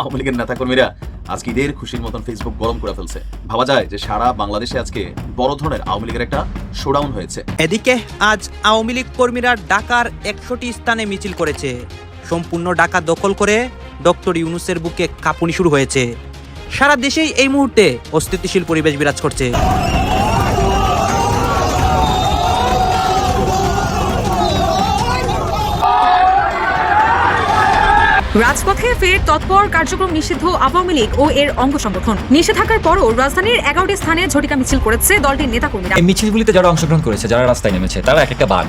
আওয়ামী লীগের নেতাকর্মীরা আজকে ঈদের খুশির মতন ফেসবুক গরম করে ফেলছে। ভাবা যায় যে সারা বাংলাদেশে আজকে বড় ধরনের আওয়ামী লীগের একটা শোডাউন হয়েছে। এদিকে আজ আওয়ামী লীগ কর্মীরা ঢাকার একশোটি স্থানে মিছিল করেছে। সম্পূর্ণ ঢাকা দখল করে ডক্টর ইউনুসের বুকে কাঁপুনি শুরু হয়েছে। সারা দেশেই এই মুহূর্তে অস্থিতিশীল পরিবেশ বিরাজ করছে। রাজপথে ফের তৎপর কার্যক্রম নিষিদ্ধ আওয়ামী লীগ ও এর অঙ্গ সংগঠন। নিষেধাজ্ঞার পরও রাজধানীর এগারোটি স্থানে ঝটিকা মিছিল করেছে দলটির নেতাকর্মীরা। মিছিলগুলিতে যারা অংশগ্রহণ করেছে, যারা রাস্তায় নেমেছে, তারা এক একটা বাঘ।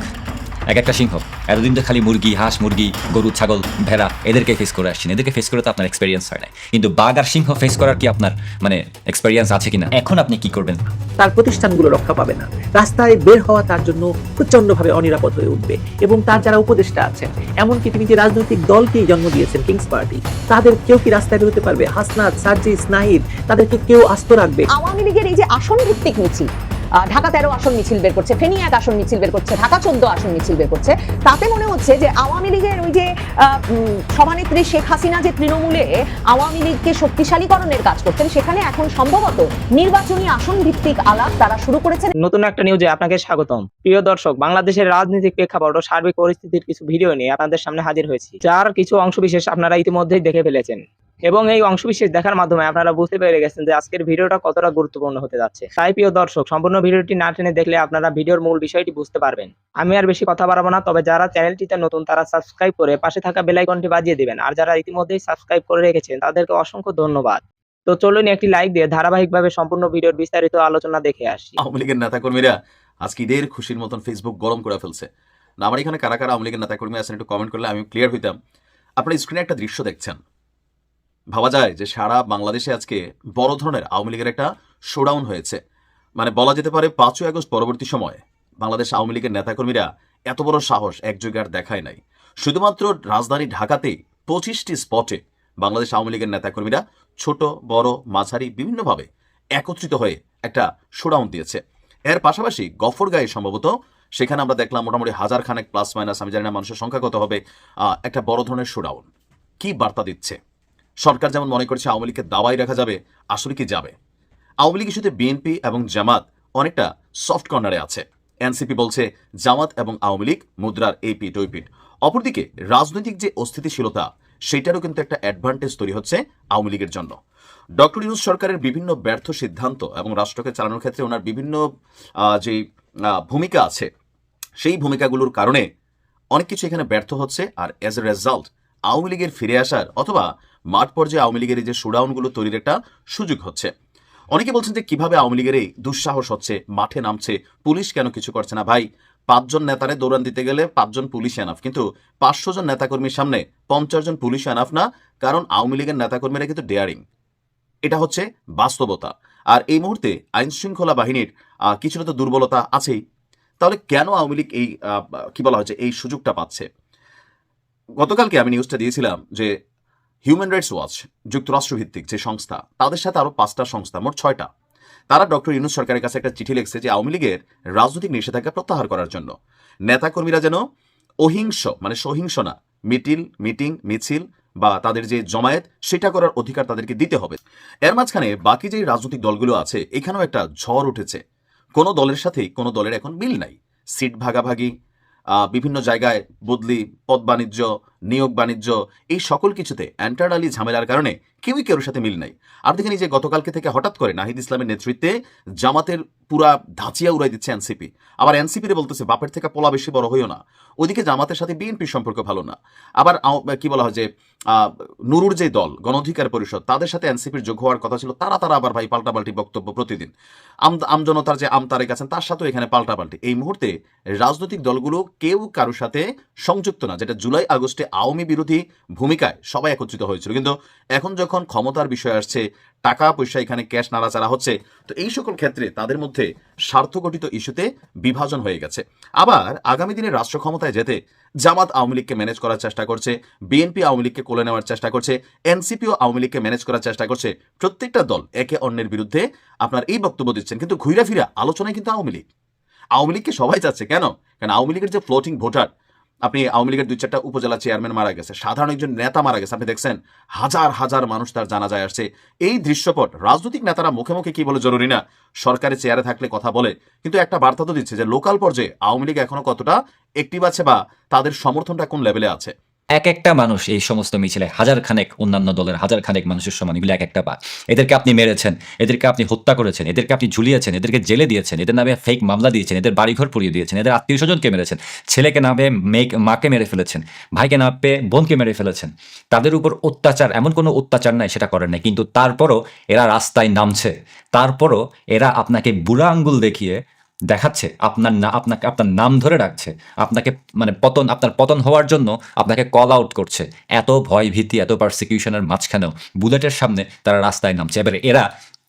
এক একটা সিংহ। এতদিন তো খালি মুরগি হাঁস মুরগি গরু ছাগল ভেড়া এদেরকে ফেস করে আসছেন এদেরকে ফেস করে তো আপনার এক্সপেরিয়েন্স হয় না কিন্তু বাঘ আর সিংহ ফেস করার কি আপনার মানে এক্সপেরিয়েন্স আছে কিনা? এখন আপনি কি করবেন? তার প্রতিষ্ঠানগুলো রক্ষা পাবে না। রাস্তায় বের হওয়া তার জন্য প্রচন্ডভাবে অনিরাপদ হয়ে উঠবে এবং তার যারা উপদেষ্টা আছেন এমনকি তিনি যে রাজনৈতিক দলকেই জন্ম দিয়েছেন কিংস পার্টি তাদের কেউ কি রাস্তায় বেরোতে পারবে? হাসনাত সার্জিস নাহিদ তাদেরকে কেউ আস্ত রাখবে? আওয়ামী লীগের এই যে আসন ভিত্তিক মিছিল ঢাকা তেরো আসন মিছিল বের করছে, ফেনী এক আসন মিছিল বের করছে, ঢাকা চোদ্দ আসন মিছিল বের করছে। তাতে মনে হচ্ছে যে আওয়ামী লীগের ওই যে সভানেত্রী শেখ হাসিনা যে তৃণমূলে আওয়ামী লীগকে শক্তিশালীকরণের কাজ করতেন, সেখানে এখন সম্ভবত নির্বাচনী আসন ভিত্তিক আলাপ তারা শুরু করেছেন। নতুন একটা নিউজে আপনাকে স্বাগতম। প্রিয় দর্শক, বাংলাদেশের রাজনৈতিক প্রেক্ষাপট ও সার্বিক পরিস্থিতির কিছু ভিডিও নিয়ে আপনাদের সামনে হাজির হয়েছি। যার কিছু অংশবিশেষ আপনারা ইতিমধ্যেই দেখে ফেলেছেন। এবং এই অংশবিশেষ দেখার মাধ্যমে আপনারা বুঝতে পেরে গেছেন যে আজকের ভিডিওটা কতটা গুরুত্বপূর্ণ হতে যাচ্ছে। তাই প্রিয় দর্শক, সম্পূর্ণ ভিডিওটি না টেনে দেখলে আপনারা ভিডিওর মূল বিষয়টি বুঝতে পারবেন। আমি আর বেশি কথা বাড়াবো না, তবে যারা চ্যানেলটিতে নতুন তারা সাবস্ক্রাইব করে পাশে থাকা বেল আইকনটি বাজিয়ে দেবেন। আর যারা ইতিমধ্যেই সাবস্ক্রাইব করে রেখেছেন, তাদেরকে অসংখ্য ধন্যবাদ। তো চলুন একটি লাইক দিয়ে ধারাবাহিকভাবে সম্পূর্ণ ভিডিওর বিস্তারিত আলোচনা দেখে আসি। আওয়ামী লীগের নেতাকর্মীরা আজকে ঈদের খুশির মতন ফেসবুক গরম করে ফেলছে। না, আমার এখানে কারা কারা আওয়ামী লীগের নেতাকর্মী আছেন একটু কমেন্ট করলে আমি ক্লিয়ার হইতাম। আপনার স্ক্রিনে একটা দৃশ্য দেখছেন। ভাবা যায় যে সারা বাংলাদেশে আজকে বড় ধরনের আওয়ামী লীগের একটা শোডাউন হয়েছে। মানে বলা যেতে পারে পাঁচই আগস্ট পরবর্তী সময়ে বাংলাদেশ আওয়ামী লীগের নেতাকর্মীরা এত বড় সাহস একযোগে আর দেখায় নাই। শুধুমাত্র রাজধানী ঢাকাতেই পঁচিশটি স্পটে বাংলাদেশ আওয়ামী লীগের নেতাকর্মীরা ছোট, বড়, মাঝারি বিভিন্নভাবে একত্রিত হয়ে একটা শোডাউন দিয়েছে। এর পাশাপাশি গফরগাঁয়ে সম্ভবত সেখানে আমরা দেখলাম মোটামুটি হাজার খানেক প্লাস মাইনাস আমি জানি না মানুষের সংখ্যা কত হবে একটা বড় ধরনের শোডাউন কি বার্তা দিচ্ছে? সরকার যেমন মনে করছে আওয়ামী লীগকে দাওয়াই রাখা যাবে, আসলে কি যাবে? আওয়ামী লীগ ইস্যুতে বিএনপি এবং জামাত অনেকটা সফট কর্নারে আছে। এনসিপি বলছে, জামাত এবং আওয়ামী লীগ মুদ্রার এই পিট ওই পিট অপরদিকে, রাজনৈতিক যে অস্থিতিশীলতা, সেটারও কিন্তু একটা অ্যাডভান্টেজ তৈরি হচ্ছে আওয়ামী লীগের জন্য। ডক্টর ইউনুস সরকারের বিভিন্ন ব্যর্থ সিদ্ধান্ত এবং রাষ্ট্রকে চালানোর ক্ষেত্রে ওনার বিভিন্ন যে ভূমিকা আছে, সেই ভূমিকাগুলোর কারণে অনেক কিছু এখানে ব্যর্থ হচ্ছে। আর এজ এ রেজাল্ট আওয়ামী লীগের ফিরে আসার অথবা মাঠ পর্যায়ে আওয়ামী লীগের এই যে শোডাউনগুলো তৈরির একটা সুযোগ হচ্ছে। অনেকে বলছেন যে কীভাবে আওয়ামী লীগের এই দুঃসাহস হচ্ছে, মাঠে নামছে, পুলিশ কেন কিছু করছে না? ভাই, পাঁচজন নেতারে দৌড়ান দিতে গেলে পাঁচজন পুলিশ এনাফ কিন্তু পাঁচশো জন নেতাকর্মীর সামনে পঞ্চাশ জন পুলিশ এনাফ না? কারণ আওয়ামী লীগের নেতাকর্মীরা কিন্তু ডেয়ারিং এটা হচ্ছে বাস্তবতা। আর এই মুহূর্তে আইন শৃঙ্খলা বাহিনীর কিছুটা তো দুর্বলতা আছেই। তাহলে কেন আওয়ামী লীগ এই কি বলা হচ্ছে এই সুযোগটা পাচ্ছে? গতকালকে আমি নিউজটা দিয়েছিলাম যে হিউম্যান রাইটস ওয়াচ যুক্তরাষ্ট্রভিত্তিক যে সংস্থা, তাদের সাথে আরও পাঁচটা সংস্থা, মোট ছয়টা। তারা ডক্টর ইউনুস সরকারের কাছে একটা চিঠি লিখছে যে আওয়ামী লীগের রাজনৈতিক নিষেধাজ্ঞা প্রত্যাহার করার জন্য। নেতাকর্মীরা যেন অহিংস মানে সহিংস না, মিটিল, মিটিং, মিছিল বা তাদের যে জমায়েত, সেটা করার অধিকার তাদেরকে দিতে হবে। এর মাঝখানে বাকি যে রাজনৈতিক দলগুলো আছে, এখানেও একটা ঝড় উঠেছে। কোনো দলের সাথেই কোনো দলের এখন মিল নাই। সিট ভাগাভাগি বিভিন্ন জায়গায় বদলি পদ বাণিজ্য নিয়োগ বাণিজ্য এই সকল কিছুতে অ্যান্টার ঝামেলার কারণে কেউই কেউর সাথে মিল নাই। আর দেখেন এই যে গতকালকে থেকে হঠাৎ করে নাহিদ ইসলামের নেতৃত্বে জামাতের পুরা ধাঁচিয়া উড়াই দিচ্ছে এনসিপি। আবার এনসিপি বলতেছে, বাপের থেকে পোলা বেশি বড় হইও না। ওদিকে জামাতের সাথে বিএনপির সম্পর্ক ভালো না। আবার কি বলা হয় যে নুরুর যে দল, গণ অধিকার পরিষদ, তাদের সাথে এনসিপির যোগ হওয়ার কথা ছিল। তারা তারা আবার ভাই পাল্টাপাল্টি বক্তব্য প্রতিদিন। আম, আমজনতার যে আমতারেক আছেন, তার সাথেও এখানে পাল্টাপাল্টি। এই মুহূর্তে রাজনৈতিক দলগুলো কেউ কারোর সাথে সংযুক্ত না, যেটা জুলাই আগস্টে আওয়ামী বিরোধী ভূমিকায় সবাই একত্রিত হয়েছিল। কিন্তু এখন যখন ক্ষমতার বিষয় আসছে, টাকা, পয়সা, এখানে ক্যাশ নাড়াচাড়া হচ্ছে। তো এই সকল ক্ষেত্রে তাদের মধ্যে স্বার্থগঠিত ইস্যুতে বিভাজন হয়ে গেছে। আবার আগামী দিনে রাষ্ট্র ক্ষমতায় যেতে জামাত আওয়ামী লীগকে ম্যানেজ করার চেষ্টা করছে, বিএনপি আওয়ামী লীগকে কোলে নেওয়ার চেষ্টা করছে, এনসিপিও আওয়ামী লীগকে ম্যানেজ করার চেষ্টা করছে। প্রত্যেকটা দল একে অন্যের বিরুদ্ধে আপনার এই বক্তব্য দিচ্ছেন, কিন্তু ঘুরা ফিরা আলোচনায় কিন্তু আওয়ামী লীগ। আওয়ামী লীগকে সবাই চাচ্ছে, কেন? কারণ আওয়ামী লীগের যে ফ্লোটিং ভোটার আপনি আওয়ামী লীগের দুই চারটা উপজেলা চেয়ারম্যান মারা গেছে, সাধারণ একজন নেতা মারা গেছে। আপনি দেখছেন হাজার হাজার মানুষ তার জানা যায় আসছে। এই দৃশ্যপট রাজনৈতিক নেতারা মুখে মুখে কি বলে জরুরি না? সরকারি চেয়ারে থাকলে কথা বলে। কিন্তু একটা বার্তা তো দিচ্ছে যে লোকাল পর্যায়ে আওয়ামী লীগ এখনও কতটা একটিভ আছে বা তাদের সমর্থনটা কোন লেভেলে আছে? এক একটা মানুষ এই সমস্ত মিছিলে হাজার খানেক অন্যান্য দলের হাজার খানেক মানুষের সমান, এগুলো এক একটা বাঘ এদেরকে আপনি মেরেছেন, এদেরকে আপনি হত্যা করেছেন, এদেরকে আপনি ঝুলিয়েছেন, এদেরকে জেলে দিয়েছেন, এদের নামে ফেক মামলা দিয়েছেন, এদের বাড়িঘর পুড়িয়ে দিয়েছেন, এদের আত্মীয় স্বজনকে মেরেছেন, ছেলেকে নামে মেয়ে মাকে মেরে ফেলেছেন, ভাইকে না পেয়ে বোনকে মেরে ফেলেছেন। তাদের উপর অত্যাচার, এমন কোনো অত্যাচার নাই, সেটা করেন নাই। কিন্তু তারপরও এরা রাস্তায় নামছে, তারপরও এরা আপনাকে বুড়া আঙ্গুল দেখিয়ে দেখাচ্ছে, আপনার না, আপনাকে, আপনার নাম ধরে রাখছে আপনাকে মানে পতন, আপনার পতন হওয়ার জন্য আপনাকে কল আউট করছে। এত ভয় ভীতি, এত পারসিকিউশনের মাঝখানেও বুলেটের সামনে তারা রাস্তায় নামছে। এবারে এরা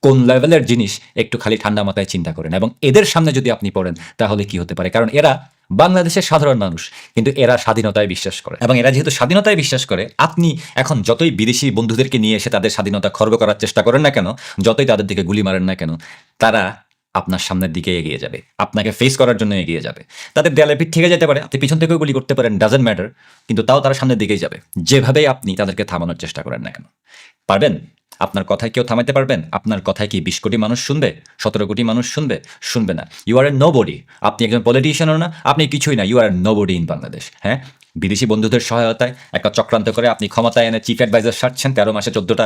কোন লেভেলের জিনিস একটু খালি ঠান্ডা মাথায় চিন্তা করেন এবং এদের সামনে যদি আপনি পড়েন তাহলে কি হতে পারে? কারণ এরা বাংলাদেশের সাধারণ মানুষ, কিন্তু এরা স্বাধীনতায় বিশ্বাস করে এবং এরা যেহেতু স্বাধীনতায় বিশ্বাস করে, আপনি এখন যতই বিদেশি বন্ধুদেরকে নিয়ে এসে তাদের স্বাধীনতা খর্ব করার চেষ্টা করেন না কেন, যতই তাদের দিকে গুলি মারেন না কেন, তারা আপনার সামনের দিকে এগিয়ে যাবে। আপনাকে ফেস করার জন্য এগিয়ে যাবে। তাদের দেয়ালে পিঠ থেকে যেতে পারে, আপনি পিছন থেকেও গুলি করতে পারেন ডাজেন্ট ম্যাটার কিন্তু তাও তারা সামনের দিকেই যাবে। যেভাবেই আপনি তাদেরকে থামানোর চেষ্টা করেন না কেন। পারবেন? আপনার কথায় কেউ থামাতে পারবেন? আপনার কথায় কি বিশ কোটি মানুষ শুনবে? সতেরো কোটি মানুষ শুনবে? শুনবে না। You are a nobody আপনি একজন পলিটিশিয়ানও না, আপনি কিছুই না। You are a nobody in Bangladesh হ্যাঁ? বিদেশি বন্ধুদের সহায়তায় একটা চক্রান্ত করে আপনি ক্ষমতায় এনে চিফ অ্যাডভাইজার সারছেন, তেরো মাসে চোদ্দটা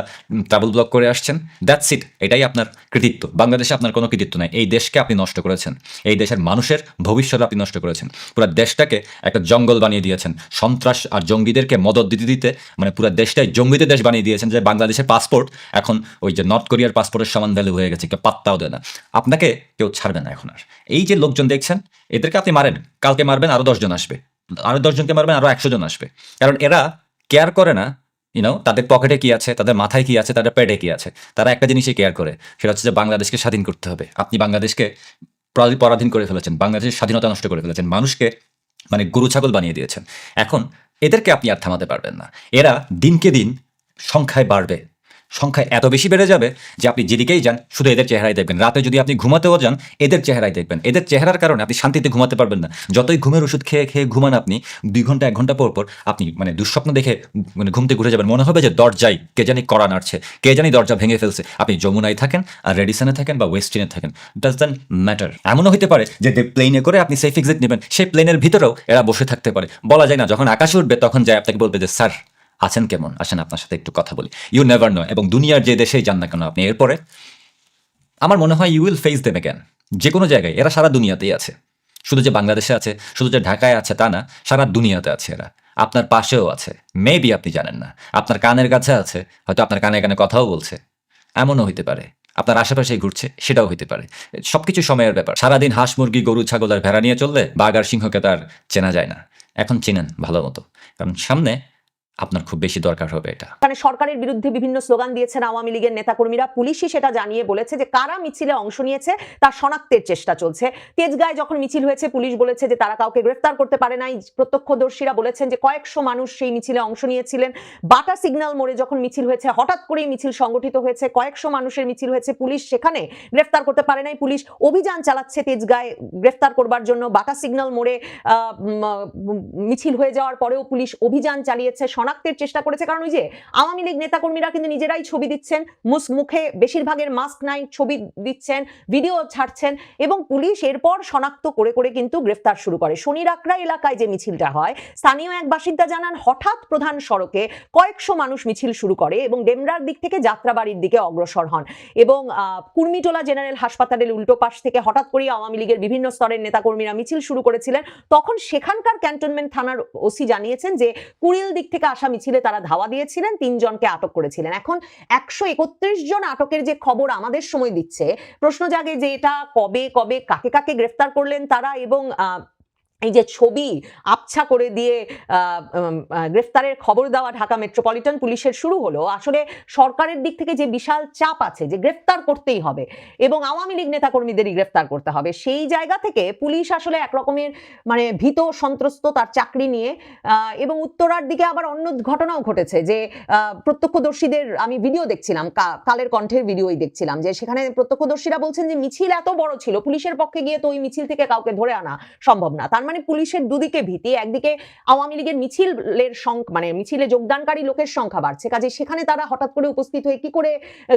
ট্রাভেল ব্লক করে আসছেন। দ্যাটস ইট এটাই আপনার কৃতিত্ব। বাংলাদেশে আপনার কোনো কৃতিত্ব নাই। এই দেশকে আপনি নষ্ট করেছেন। এই দেশের মানুষের ভবিষ্যৎ আপনি নষ্ট করেছেন। পুরো দেশটাকে একটা জঙ্গল বানিয়ে দিয়েছেন। সন্ত্রাস আর জঙ্গিদেরকে মদত দিতে দিতে মানে পুরো দেশটাই জঙ্গিদের দেশ বানিয়ে দিয়েছেন যে বাংলাদেশের পাসপোর্ট এখন ওই যে নর্থ কোরিয়ার পাসপোর্টের সমান ভ্যালু হয়ে গেছে, কেউ পাত্তাও দেয় না। আপনাকে কেউ ছাড়বে না এখন আর। এই যে লোকজন দেখছেন, এদেরকে আপনি মারেন, কালকে মারবেন, আরও দশজন আসবে। আরও দশজনকে মারবেন, আরও একশো জন আসবে। কারণ এরা কেয়ার করে না ইউনো তাদের পকেটে কি আছে, তাদের মাথায় কি আছে, তাদের পেটে কি আছে। তারা একটা জিনিসই কেয়ার করে, সেটা হচ্ছে যে বাংলাদেশকে স্বাধীন করতে হবে। আপনি বাংলাদেশকে পরাধীন করে ফেলেছেন, বাংলাদেশের স্বাধীনতা নষ্ট করে ফেলেছেন, মানুষকে মানে গরু ছাগল বানিয়ে দিয়েছেন। এখন এদেরকে আপনি আর থামাতে পারবেন না। এরা দিনকে দিন সংখ্যায় বাড়বে। সংখ্যায় এত বেশি বেড়ে যাবে যে আপনি যেদিকেই যান, শুধু এদের চেহারাই দেখবেন। রাতে যদি আপনি ঘুমাতেও যান, এদের চেহারাই দেখবেন। এদের চেহারার কারণে আপনি শান্তিতে ঘুমাতে পারবেন না। যতই ঘুমের ওষুধ খেয়ে খেয়ে ঘুমান আপনি, দুই ঘণ্টা, এক ঘণ্টা পর পর আপনি মানে দুঃস্বপ্ন দেখে মানে ঘুমতে ঘুরে যাবেন। মনে হবে যে দরজায় কে জানি কড়া নাড়ছে, কে জানি দরজা ভেঙে ফেলছে। আপনি যমুনায় থাকেন আর রেডিসনে থাকেন বা ওয়েস্টিনে থাকেন। ডাজ দ্যান ম্যাটার এমনও হতে পারে যে প্লেনে করে আপনি সেফ এক্সিট নেবেন, সেই প্লেনের ভিতরেও এরা বসে থাকতে পারে। বলা যায় না, যখন আকাশে উঠবে, তখন যায় আপনাকে বলবে যে, স্যার আছেন কেমন? আসেন আপনার সাথে একটু কথা বলি। ইউ নেভার নো এবং দুনিয়ার যে দেশেই যান না কেন আপনি, এরপরে আমার মনে হয় you will face them again যে কোনো জায়গায়, এরা সারা দুনিয়াতেই আছে। শুধু যে বাংলাদেশে আছে, শুধু যে ঢাকায় আছে তা না, সারা দুনিয়াতে আছে এরা। আপনার পাশেও আছে। মেবি আপনি জানেন না। আপনার কানের কাছে আছে, হয়তো আপনার কানে কানে কথাও বলছে। এমনও হইতে পারে। আপনার আশেপাশে ঘুরছে, সেটাও হইতে পারে। সবকিছু সময়ের ব্যাপার। সারাদিন হাঁস, মুরগি, গরু, ছাগল আর ভেড়া নিয়ে চললে বাঘ আর সিংহকে তার চেনা যায় না। এখন চেনেন ভালো মতো। কারণ সামনে আপনার খুব বেশি দরকার হবে এটা। মানে সরকারের বিরুদ্ধে বিভিন্ন স্লোগান দিয়েছেন আওয়ামী লীগের নেতাকর্মীরা। পুলিশই সেটা জানিয়ে বলেছে যে কারা মিছিলে অংশ নিয়েছে, তার শনাক্তের চেষ্টা চলছে। তেজগাঁয় যখন মিছিল হয়েছে, পুলিশ বলেছে যে তারা কাউকে গ্রেফতার করতে পারে নাই। প্রত্যক্ষদর্শীরা বলেছেন যে কয়েকশো মানুষ সেই মিছিলে অংশ নিয়েছিলেন। বাটা সিগন্যাল মোড়ে যখন মিছিল হয়েছে, হঠাৎ করেই মিছিল সংগঠিত হয়েছে, কয়েকশো মানুষের মিছিল হয়েছে, পুলিশ সেখানে গ্রেফতার করতে পারে নাই। পুলিশ অভিযান চালাচ্ছে তেজগাঁয় গ্রেফতার করবার জন্য। বাটা সিগন্যাল মোড়ে মিছিল হয়ে যাওয়ার পরেও পুলিশ অভিযান চালিয়েছে শনাক্তের চেষ্টা করেছে। কারণ ওই যে আওয়ামী লীগ নেতাকর্মীরা কিন্তু নিজেরাই ছবি দিচ্ছেন, মুস মুখে বেশিরভাগের মাস্ক নাই, ছবি দিচ্ছেন ভিডিও ছাড়ছেন এবং পুলিশ এরপর শনাক্ত করে করে কিন্তু গ্রেফতার শুরু করে। শনিরাকড়া এলাকায় যে মিছিলটা হয়, স্থানীয় এক বাসিন্দা জানান, হঠাৎ প্রধান সড়কে কয়েকশো মানুষ মিছিল শুরু করে এবং ডেমরার দিক থেকে যাত্রাবাড়ির দিকে অগ্রসর হন এবং কুর্মিটোলা জেনারেল হাসপাতালের উল্টো পাশ থেকে হঠাৎ করে আওয়ামী লীগের বিভিন্ন স্তরের নেতাকর্মীরা মিছিল শুরু করেছিলেন। তখন সেখানকার ক্যান্টনমেন্ট থানার ওসি জানিয়েছেন যে কুড়িল দিক থেকে আসা মিছিলে তারা ধাওয়া দিয়েছিলেন, তিনজনকে আটক করেছিলেন। এখন একশো একত্রিশ জন আটকের যে খবর আমাদের সময় দিচ্ছে, প্রশ্ন জাগে যে এটা কবে কবে, কাকে কাকে গ্রেফতার করলেন তারা এবং এই যে ছবি আবছা করে দিয়ে গ্রেফতারের খবর দেওয়া ঢাকা মেট্রোপলিটন পুলিশের শুরু হলো, আসলে সরকারের দিক থেকে যে বিশাল চাপ আছে যে গ্রেফতার করতেই হবে এবং আওয়ামী লীগ নেতাকর্মীদেরই গ্রেফতার করতে হবে, সেই জায়গা থেকে পুলিশ আসলে একরকমের মানে ভীত সন্ত্রস্ত তার চাকরি নিয়ে এবং উত্তরার দিকে আবার অন্য ঘটনাও ঘটেছে যে প্রত্যক্ষদর্শীদের আমি ভিডিও দেখছিলাম কালের কণ্ঠের ভিডিওই দেখছিলাম যে সেখানে প্রত্যক্ষদর্শীরা বলছেন যে মিছিল এত বড় ছিল, পুলিশের পক্ষে গিয়ে তো ওই মিছিল থেকে কাউকে ধরে আনা সম্ভব না, তার মানে মানে পুলিশের দুদিকে ভীতি, একদিকে আওয়ামী লীগের মিছিলের সংখ্যা মানে মিছিলে যোগদানকারী লোকের সংখ্যা বাড়ছে। কাজে সেখানে তারা হঠাৎ করে উপস্থিত হয়ে কি করে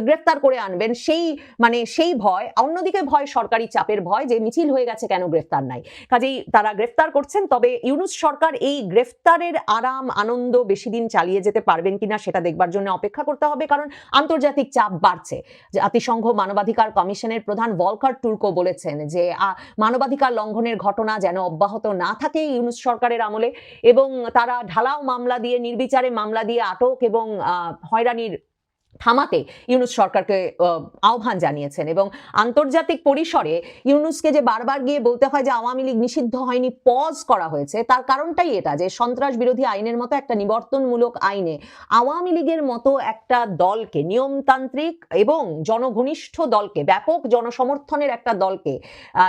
গ্রেফতার করে আনবেন সেই মানে সেই ভয়, অন্যদিকে ভয় সরকারি চাপের ভয় যে মিছিল হয়ে গেছে কেন গ্রেফতার নাই। কাজেই তারা গ্রেফতার করছেন, তবে ইউনুস সরকার এই গ্রেফতারের আরাম, আনন্দ বেশি দিন চালিয়ে যেতে পারবেন কিনা সেটা দেখবার জন্য অপেক্ষা করতে হবে, কারণ আন্তর্জাতিক চাপ বাড়ছে। জাতিসংঘ মানবাধিকার কমিশনের প্রধান ভলকার টুর্কো বলেছেন যে মানবাধিকার লঙ্ঘনের ঘটনা যেন অব্যাহত না থাকে ইউনুস সরকারের আমলে এবং তারা ঢালাও মামলা দিয়ে, নির্বিচারে মামলা দিয়ে আটক এবং হয়রানির থামাতে ইউনুস সরকারকে আহ, আহ্বান জানিয়েছেন এবং আন্তর্জাতিক পরিসরে ইউনুসকে যে বারবার গিয়ে বলতে হয় যে আওয়ামী লীগ নিষিদ্ধ হয়নি পজ করা হয়েছে। তার কারণটাই এটা যে সন্ত্রাস বিরোধী আইনের মতো একটা নিবর্তনমূলক আইনে আওয়ামী লীগের মতো একটা দলকে নিয়মতান্ত্রিক এবং জনঘনিষ্ঠ দলকে ব্যাপক জনসমর্থনের একটা দলকে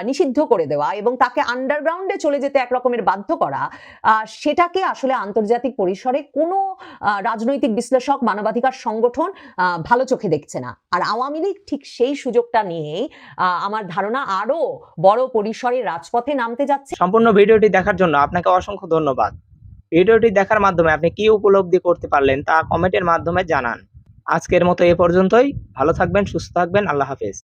নিষিদ্ধ করে দেওয়া এবং তাকে আন্ডারগ্রাউন্ডে চলে যেতে একরকমের বাধ্য করা সেটাকে আসলে আন্তর্জাতিক পরিসরে কোনো রাজনৈতিক বিশ্লেষক মানবাধিকার সংগঠন ভালো চোখে দেখছে না। আর আওয়ামী লীগ ঠিক সেই সুযোগটা নিয়ে আমার ধারণা আরও বড় পরিসরে রাজপথে নামতে যাচ্ছে। সম্পূর্ণ ভিডিওটি দেখার জন্য আপনাকে অসংখ্য ধন্যবাদ। ভিডিওটি দেখার মাধ্যমে আপনি কি উপলব্ধি করতে পারলেন তা কমেন্টের মাধ্যমে জানান। আজকের মতো এ পর্যন্তই। ভালো থাকবেন, সুস্থ থাকবেন। আল্লাহ হাফেজ।